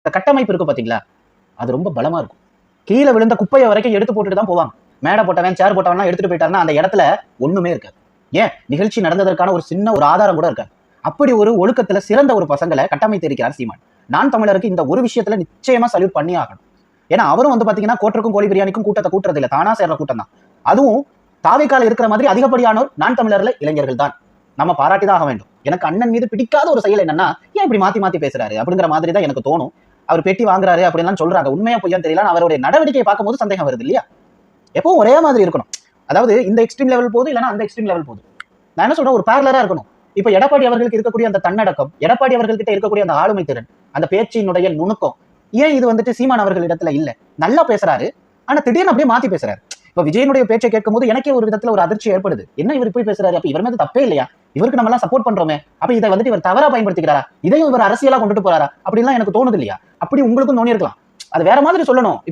இந்த கட்டமைப்பு இருக்கு பாத்தீங்களா? அது ரொம்ப பலமா இருக்கும். கீழே விழுந்த குப்பையை வரைக்கும் எடுத்து போட்டுட்டு தான் போவாங்க. மேடை போட்டவன் சேர் போட்டவன் எடுத்துட்டு போயிட்டாருன்னா அந்த இடத்துல ஒண்ணுமே இருக்காது. ஏன்? நிகழ்ச்சி நடந்ததற்கான ஒரு சின்ன ஒரு ஆதாரம் கூட இருக்காது. அப்படி ஒரு ஒழுக்கத்துல சிறந்த ஒரு பசங்களை கட்டமைத்து இருக்கிறார் சீமான். நான் தமிழருக்கு இந்த ஒரு விஷயத்துல நிச்சயமா சல்யூட் பண்ணி ஆகணும். ஏன்னா அவரும் வந்து பாத்தீங்கன்னா கோட்டருக்கும் கோழி பிரியாணிக்கும் கூட்டத்தை கூட்டுறது இல்ல தானா சேர்ற கூட்டம் தான். அதுவும் தாவைக்கால இருக்கிற மாதிரி அதிகப்படியானோர் நான் தமிழர்ல இளைஞர்கள் தான். நம்ம பாராட்டி தான் ஆக வேண்டும். எனக்கு அண்ணன் மீது பிடிக்காத ஒரு செயல் என்னன்னா ஏன் இப்படி மாத்தி மாத்தி பேசுறாரு? அப்படிங்கிற மாதிரி தான் எனக்கு தோணும். அவர் பெட்டி வாங்குறாரு அப்படின்லாம் சொல்றாங்க. உண்மையா பொய்யான்னு தெரியல. அவருடைய நடவடிக்கையை பார்க்கும்போது சந்தேகம் வருது இல்லையா? எப்பவும் ஒரே மாதிரி இருக்கணும். அதாவது இந்த எக்ஸ்ட்ரீம் லெவல் போது இல்லைன்னா அந்த எக்ஸ்ட்ரீம் லெவல் போது நான் என்ன சொல்றேன்? ஒரு பேரலரா இருக்கணும். இப்ப எடப்பாடி அவர்களுக்கு இருக்கக்கூடிய அந்த தன்னடக்கம் எடப்பாடி அவர்கள்கிட்ட இருக்கக்கூடிய அந்த ஆளுமை திறன் அந்த பேச்சினுடைய நுணுக்கம் ஏன் இது வந்துட்டு சீமான் அவர்கள் இடத்துல இல்ல? நல்லா பேசுறாரு. ஆனா திடீர்னு அப்படியே மாத்தி பேசுறாரு. இப்ப விஜயனுடைய பேச்சை கேட்கும் போது எனக்கே ஒரு விதத்துல ஒரு அதிர்ச்சி ஏற்படுது. என்ன இவர் இப்படி பேசுறாரு? அப்ப இவர் மீது தப்பே இல்லையா? இவருக்கு நம்ம எல்லாம் சப்போர்ட் பண்றோமே. அப்ப இதை வந்துட்டு இவர் தவறா பயன்படுத்திக்கிறாரா? இதையும் இவர் அரசியலா கொண்டுட்டு போறாரா? அப்படின்லாம் எனக்கு தோணுது இல்லையா? அப்படி உங்களுக்கும் தோணி இருக்கலாம் அது வேற மாதிரி சொல்லணும். இப்ப